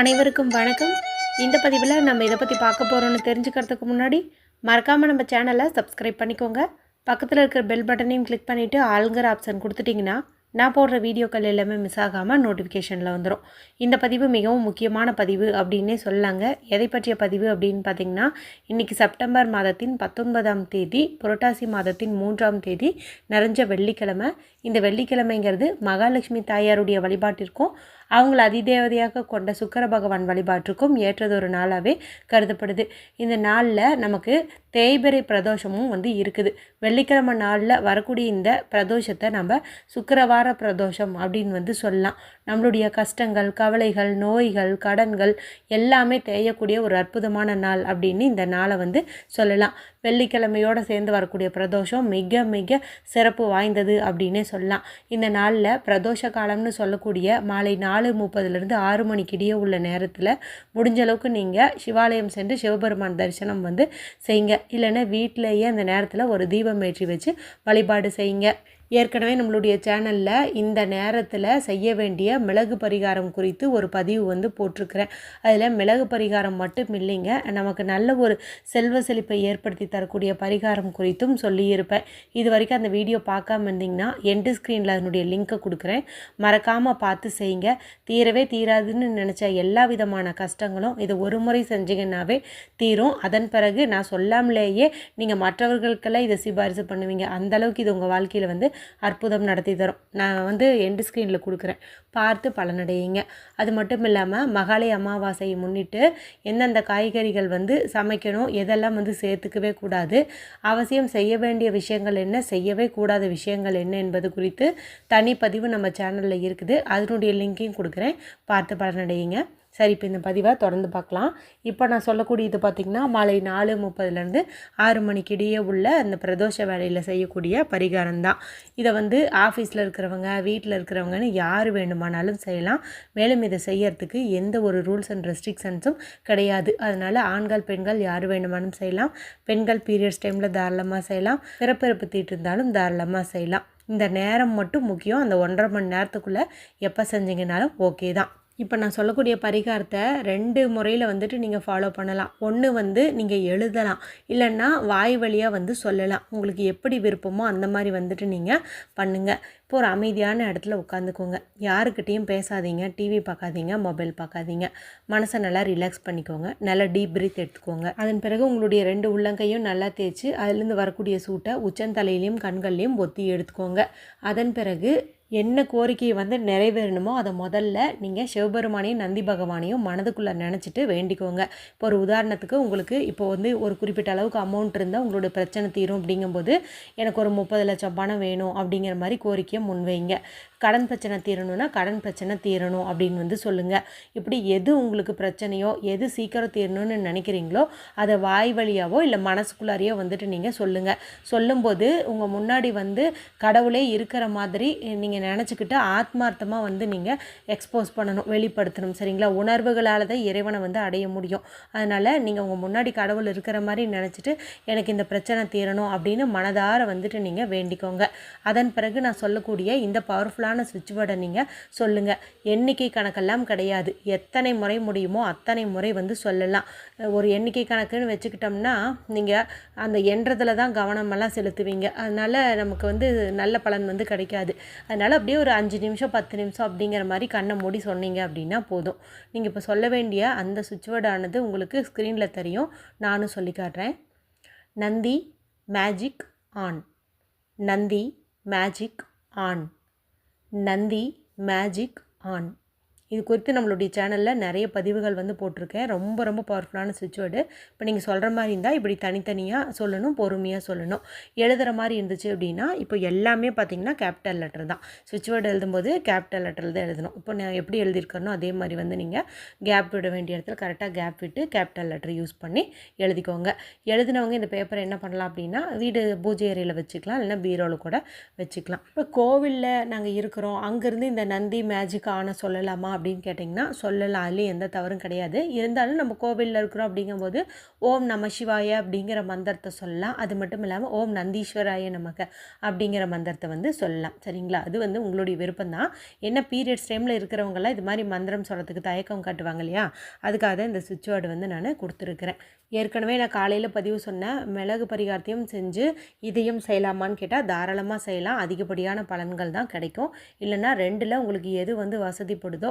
அனைவருக்கும் வணக்கம். இந்த பதிவில் நம்ம இதை பற்றி பார்க்க போகிறோம்னு தெரிஞ்சுக்கிறதுக்கு முன்னாடி மறக்காமல் நம்ம சேனலை சப்ஸ்கிரைப் பண்ணிக்கோங்க. பக்கத்தில் இருக்கிற பெல் பட்டனையும் கிளிக் பண்ணிவிட்டு ஆளுங்கிற ஆப்ஷன் கொடுத்துட்டிங்கன்னா நான் போடுற வீடியோக்கள் எல்லாமே மிஸ் ஆகாமல் நோட்டிஃபிகேஷனில் வந்துடும் இந்த பதிவு மிகவும் முக்கியமான பதிவு அப்படின்னே சொல்லாங்க எதை பற்றிய பதிவு அப்படின்னு பார்த்தீங்கன்னா இன்றைக்கி செப்டம்பர் மாதத்தின் பத்தொன்பதாம் தேதி புரட்டாசி மாதத்தின் மூன்றாம் தேதி நிறைஞ்ச வெள்ளிக்கிழமை. இந்த வெள்ளிக்கிழமைங்கிறது மகாலட்சுமி தாயாருடைய வழிபாட்டிற்கும் அவங்கள அதிதேவதையாக கொண்ட சுக்கர பகவான் வழிபாட்டுக்கும் ஏற்றதொரு நாளாகவே கருதப்படுது. இந்த நாளில் நமக்கு தேய்பிரை பிரதோஷமும் வந்து இருக்குது. வெள்ளிக்கிழமை நாளில் வரக்கூடிய இந்த பிரதோஷத்தை நம்ம சுக்கரவார பிரதோஷம் அப்படின்னு வந்து சொல்லலாம். நம்மளுடைய கஷ்டங்கள் கவலைகள் நோய்கள் கடன்கள் எல்லாமே தேயக்கூடிய ஒரு அற்புதமான நாள் அப்படின்னு இந்த நாளை வந்து சொல்லலாம். வெள்ளிக்கிழமையோடு சேர்ந்து வரக்கூடிய பிரதோஷம் மிக மிக சிறப்பு வாய்ந்தது அப்படின்னே சொல்லலாம். இந்த நாளில் பிரதோஷ காலம்னு சொல்லக்கூடிய மாலை நாலு நாலு முப்பதுலேருந்து ஆறு மணிக்கிடையே உள்ள நேரத்தில் முடிஞ்ச அளவுக்கு நீங்கள் சிவாலயம் சென்று சிவபெருமான் தரிசனம் வந்து செய்யுங்க. இல்லைன்னா வீட்டிலேயே அந்த நேரத்தில் ஒரு தீபம் ஏற்றி வச்சு வழிபாடு செய்யுங்க. ஏற்கனவே நம்மளுடைய சேனலில் இந்த நேரத்தில் செய்ய வேண்டிய மிளகு பரிகாரம் குறித்து ஒரு பதிவு வந்து போட்டிருக்கிறேன். அதில் மிளகு பரிகாரம் மட்டும் இல்லைங்க நமக்கு நல்ல ஒரு செல்வ செழிப்பை ஏற்படுத்தி தரக்கூடிய பரிகாரம் குறித்தும் சொல்லியிருப்பேன். இது வரைக்கும் அந்த வீடியோ பார்க்காம இருந்தீங்கன்னா எண்டு ஸ்க்ரீனில் அதனுடைய லிங்க்கை கொடுக்குறேன். மறக்காமல் பார்த்து செய்யுங்க. தீரவே தீராதுன்னு நினச்ச எல்லா விதமான கஷ்டங்களும் இதை ஒரு முறை செஞ்சீங்கன்னாவே தீரும். அதன் பிறகு நான் சொல்லாமலேயே நீங்கள் மற்றவர்களுக்கெல்லாம் இதை சிபாரிசு பண்ணுவீங்க. அந்தளவுக்கு இது உங்கள் வாழ்க்கையில் வந்து அற்புதம் நடத்தி தரும். நான் வந்து எண்டு ஸ்க்ரீனில் கொடுக்குறேன். பார்த்து பலனடையுங்க. அது மட்டும் இல்லாமல் மகாலய அமாவாசையை முன்னிட்டு எந்தெந்த காய்கறிகள் வந்து சமைக்கணும் எதெல்லாம் வந்து சேர்த்துக்கவே கூடாது அவசியம் செய்ய வேண்டிய விஷயங்கள் என்ன செய்யவே கூடாத விஷயங்கள் என்ன என்பது குறித்து தனிப்பதிவு நம்ம சேனலில் இருக்குது. அதனுடைய லிங்க்கையும் கொடுக்குறேன். பார்த்து பலனடையுங்க. சரி இப்போ இந்த பதிவை தொடர்ந்து பார்க்கலாம் இப்போ நான் சொல்லக்கூடியது பார்த்திங்கன்னா மாலை நாலு முப்பதுலேருந்து ஆறு மணிக்கு இடையே உள்ள அந்த பிரதோஷ வேலையில் செய்யக்கூடிய பரிகாரம் தான் இதை வந்து ஆஃபீஸில் இருக்கிறவங்க வீட்டில் இருக்கிறவங்கன்னு யார் வேண்டுமானாலும் செய்யலாம். மேலும் இதை செய்யறதுக்கு எந்த ஒரு ரூல்ஸ் அண்ட் ரெஸ்ட்ரிக்ஷன்ஸும் கிடையாது. அதனால் ஆண்கள் பெண்கள் யார் வேண்டுமானும் செய்யலாம். பெண்கள் பீரியட்ஸ் டைமில் தாராளமாக செய்யலாம். பிறப்பிறப்பு தீட்டு இருந்தாலும் தாராளமாக செய்யலாம். இந்த நேரம் மட்டும் முக்கியம். அந்த ஒன்றரை மணி நேரத்துக்குள்ளே எப்போ செஞ்சீங்கனாலும் ஓகே தான். இப்போ நான் சொல்லக்கூடிய பரிகாரத்தை ரெண்டு முறையில் வந்துட்டு நீங்கள் ஃபாலோ பண்ணலாம். ஒன்று வந்து நீங்கள் எழுதலாம். இல்லைன்னா வாய் வழியாக வந்து சொல்லலாம். உங்களுக்கு எப்படி விருப்பமோ அந்த மாதிரி வந்துட்டு நீங்கள் பண்ணுங்கள் இப்போ ஒரு அமைதியான இடத்துல உட்காந்துக்கோங்க. யாருக்கிட்டேயும் பேசாதீங்க. டிவி பார்க்காதீங்க. மொபைல் பார்க்காதீங்க. மனசை நல்லா ரிலாக்ஸ் பண்ணிக்கோங்க. நல்லா டீப் பிரீத் எடுத்துக்கோங்க. அதன் பிறகு உங்களுடைய ரெண்டு உள்ளங்கையும் நல்லா தேய்ச்சி அதுலேருந்து வரக்கூடிய சூட்டை உச்சந்தலையிலையும் கண்கள்லையும் ஒத்தி எடுத்துக்கோங்க. அதன் பிறகு என்ன கோரிக்கை வந்து நிறைவேறணுமோ அதை முதல்ல நீங்கள் சிவபெருமானையும் நந்தி பகவானையும் மனதுக்குள்ளே நினச்சிட்டு வேண்டிக்கோங்க. இப்போ ஒரு உதாரணத்துக்கு உங்களுக்கு இப்போ வந்து ஒரு குறிப்பிட்ட அளவுக்கு அமௌண்ட் இருந்தால் உங்களோட பிரச்சனை தீரும் அப்படிங்கும்போது எனக்கு ஒரு முப்பது லட்சம் பணம் வேணும் அப்படிங்கிற மாதிரி கோரிக்கையை முன்வைங்க. கடன் பிரச்சனை தீரணும்னா கடன் பிரச்சனை தீரணும் அப்படின்னு வந்து சொல்லுங்கள் இப்படி எது உங்களுக்கு பிரச்சனையோ எது சீக்கிரம் தீரணும்னு நினைக்கிறீங்களோ அதை வாய் வழியாவோ இல்லை மனசுக்குள்ளாரையோ வந்துட்டு நீங்கள் சொல்லுங்கள் சொல்லும்போது உங்கள் முன்னாடி வந்து கடவுளே இருக்கிற மாதிரி நீங்கள் நினச்சிக்கிட்டு ஆத்மார்த்தமாக வந்து நீங்கள் எக்ஸ்போஸ் பண்ணணும் வெளிப்படுத்தணும் சரிங்களா? உணர்வுகளால் தான் இறைவனை வந்து அடைய முடியும். அதனால் நீங்கள் உங்கள் முன்னாடி கடவுள் இருக்கிற மாதிரி நினச்சிட்டு எனக்கு இந்த பிரச்சனை தீரணும் அப்படின்னு மனதார வந்துட்டு நீங்கள் வேண்டிக்கோங்க. அதன் பிறகு நான் சொல்லக்கூடிய இந்த பவர்ஃபுல்லான சுவிட்ச் வேர்டை நீங்கள் சொல்லுங்கள் எண்ணிக்கை கணக்கெல்லாம் கிடையாது. எத்தனை முறை முடியுமோ அத்தனை முறை வந்து சொல்லலாம். ஒரு எண்ணிக்கை கணக்குன்னு வச்சுக்கிட்டோம்னா நீங்கள் அந்த எண்றதில் தான் கவனமெல்லாம் செலுத்துவீங்க. அதனால் நமக்கு வந்து நல்ல பலன் வந்து கிடைக்காது. அதனால் அப்படியே ஒரு அஞ்சு நிமிஷம் பத்து நிமிஷம் அப்படிங்கிற மாதிரி கண்ணை மூடி சொன்னீங்க அப்படின்னா போதும். நீங்கள் இப்போ சொல்ல வேண்டிய அந்த சுவிட்ச் வேர்டானது உங்களுக்கு ஸ்க்ரீனில் தெரியும். நானும் சொல்லி காட்டுறேன். Nandi magic on Nandi magic on Nandi magic on. இது குறித்து நம்மளுடைய சேனலில் நிறைய பதிவுகள் வந்து போட்டிருக்கேன். ரொம்ப ரொம்ப பவர்ஃபுல்லான சுவிட்ச் வேர்டு இப்போ நீங்கள் சொல்கிற மாதிரி இருந்தால் இப்படி தனித்தனியாக சொல்லணும் பொறுமையாக சொல்லணும். எழுதுகிற மாதிரி இருந்துச்சு அப்படின்னா இப்போ எல்லாமே பார்த்தீங்கன்னா கேபிட்டல் லெட்டர் தான். சுவிட்ச் வேர்டு எழுதும்போது கேபிட்டல் லெட்டரில் தான் எழுதணும். இப்போ நான் எப்படி எழுதியிருக்கணும் அதே மாதிரி வந்து நீங்கள் கேப் விட வேண்டிய இடத்துல கரெக்டாக கேப் விட்டு கேபிட்டல் லெட்டர் யூஸ் பண்ணி எழுதிக்கோங்க. எழுதினவங்க இந்த பேப்பரை என்ன பண்ணலாம் அப்படின்னா வீடு பூஜை ஏரியில் வச்சுக்கலாம் இல்லைன்னா பீரோவில் கூட வச்சுக்கலாம். இப்போ கோவிலில் நாங்கள் இருக்கிறோம். அங்கேருந்து இந்த நந்தி மேஜிக் ஆன சொல்லலாமா அப்படின்னு கேட்டிங்கன்னா சொல்லலாம் அதுலேயும் எந்த தவறும் கிடையாது. இருந்தாலும் நம்ம கோவிலில் இருக்கிறோம் அப்படிங்கும்போது ஓம் நம சிவாய அப்படிங்கிற மந்திரத்தை சொல்லலாம். அது மட்டும் இல்லாமல் ஓம் நந்தீஸ்வராய நமக்கு அப்படிங்கிற மந்திரத்தை வந்து சொல்லலாம். சரிங்களா? அது வந்து உங்களுடைய விருப்பம் தான் என்ன பீரியட்ஸ் டைமில் இருக்கிறவங்களாம் இது மாதிரி மந்திரம் சொல்கிறதுக்கு தயக்கம் காட்டுவாங்க இல்லையா? அதுக்காக தான் இந்த சுவிட்ச் வேர்டு வந்து நான் கொடுத்துருக்குறேன். ஏற்கனவே நான் காலையில் பதிவு சொன்னேன் மிளகு பரிகாரத்தையும் செஞ்சு இதையும் செய்யலாமான்னு கேட்டால் தாராளமாக செய்யலாம். அதிகப்படியான பலன்கள் தான் கிடைக்கும். இல்லைன்னா ரெண்டில் உங்களுக்கு எது வந்து வசதிப்படுதோ